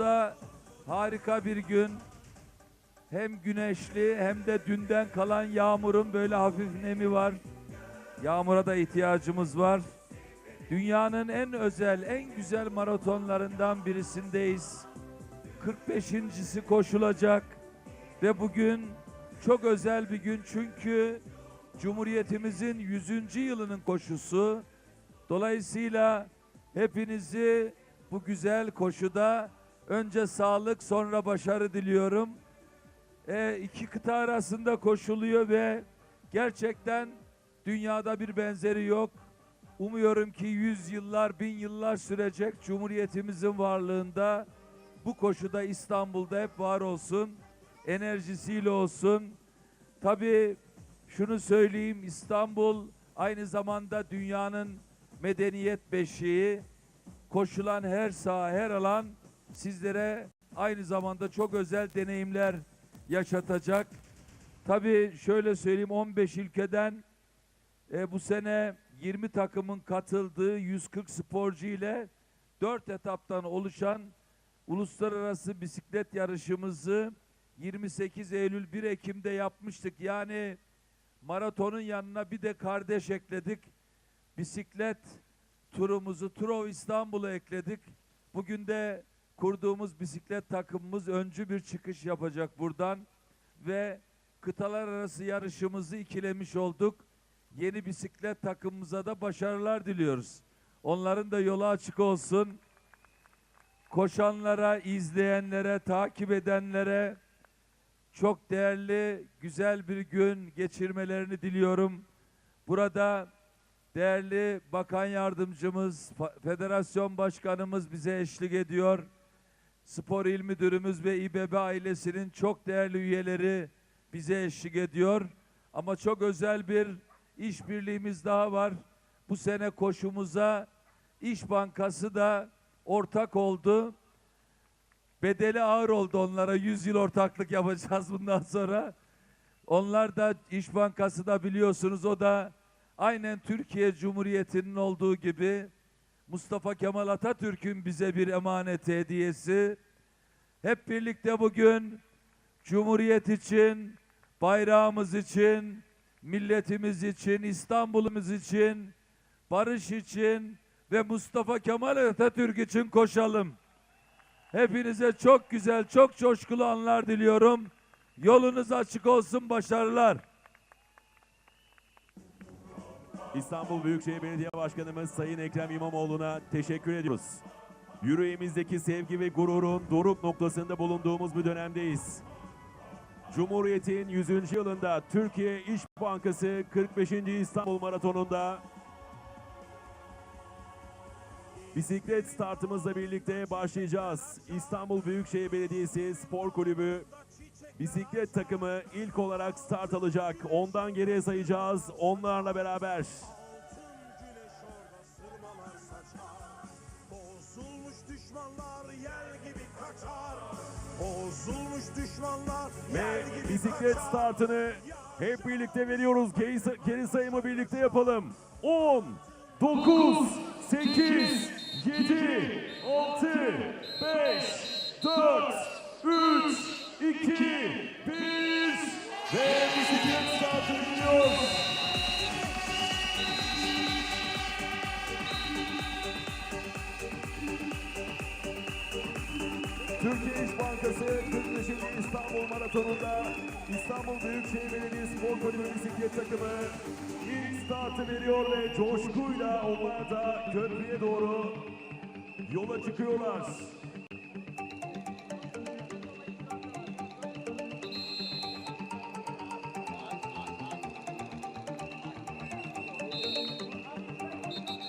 İstanbul'da harika bir gün. Hem güneşli hem de dünden kalan yağmurun böyle hafif nemi var. Yağmura da ihtiyacımız var. Dünyanın en özel, en güzel maratonlarından birisindeyiz. 45.si koşulacak ve bugün çok özel bir gün çünkü Cumhuriyetimizin 100. yılının koşusu. Dolayısıyla hepinizi bu güzel koşuda önce sağlık sonra başarı diliyorum. E, iki kıta arasında koşuluyor ve gerçekten dünyada bir benzeri yok. Umuyorum ki yüz yıllar, bin yıllar sürecek Cumhuriyetimizin varlığında bu koşuda İstanbul'da hep var olsun. Enerjisiyle olsun. Tabii şunu söyleyeyim İstanbul aynı zamanda dünyanın medeniyet beşiği. Koşulan her saha, her alan sizlere aynı zamanda çok özel deneyimler yaşatacak. Tabii şöyle söyleyeyim 15 ülkeden e, bu sene 20 takımın katıldığı 140 sporcu ile 4 etaptan oluşan uluslararası bisiklet yarışımızı 28 Eylül 1 Ekim'de yapmıştık. Yani maratonun yanına bir de kardeş ekledik. Bisiklet turumuzu Turov İstanbul'a ekledik. Bugün de kurduğumuz bisiklet takımımız öncü bir çıkış yapacak buradan ve kıtalar arası yarışımızı ikilemiş olduk. Yeni bisiklet takımımıza da başarılar diliyoruz. Onların da yolu açık olsun. Koşanlara, izleyenlere, takip edenlere çok değerli, güzel bir gün geçirmelerini diliyorum. Burada değerli bakan yardımcımız, federasyon başkanımız bize eşlik ediyor. Spor İl Müdürümüz ve İBB ailesinin çok değerli üyeleri bize eşlik ediyor. Ama çok özel bir işbirliğimiz daha var. Bu sene koşumuza İş Bankası da ortak oldu. Bedeli ağır oldu onlara. 100 yıl ortaklık yapacağız bundan sonra. Onlar da İş Bankası da biliyorsunuz o da aynen Türkiye Cumhuriyeti'nin olduğu gibi Mustafa Kemal Atatürk'ün bize bir emaneti hediyesi. Hep birlikte bugün Cumhuriyet için, bayrağımız için, milletimiz için, İstanbul'umuz için, barış için ve Mustafa Kemal Atatürk için koşalım. Hepinize çok güzel, çok coşkulu anlar diliyorum. Yolunuz açık olsun, başarılar. İstanbul Büyükşehir Belediye Başkanımız Sayın Ekrem İmamoğlu'na teşekkür ediyoruz. Yüreğimizdeki sevgi ve gururun doruk noktasında bulunduğumuz bir dönemdeyiz. Cumhuriyet'in 100. yılında Türkiye İş Bankası 45. İstanbul Maratonu'nda bisiklet startımızla birlikte başlayacağız. İstanbul Büyükşehir Belediyesi Spor Kulübü bisiklet takımı ilk olarak start alacak. Ondan geriye sayacağız. Onlarla beraber. Ve bisiklet startını hep birlikte veriyoruz. Geri, geri sayımı birlikte yapalım. 10, 9, 8, 7, 6, 5, 4, 3, 2, 1 ve bisiklet startı. Türkiye İş Bankası 45. İstanbul Maratonu'nda İstanbul Büyükşehir Belediye Spor Kulübü bisiklet takımı ilk startı veriyor ve coşkuyla onlar da köprüye doğru yola çıkıyorlar.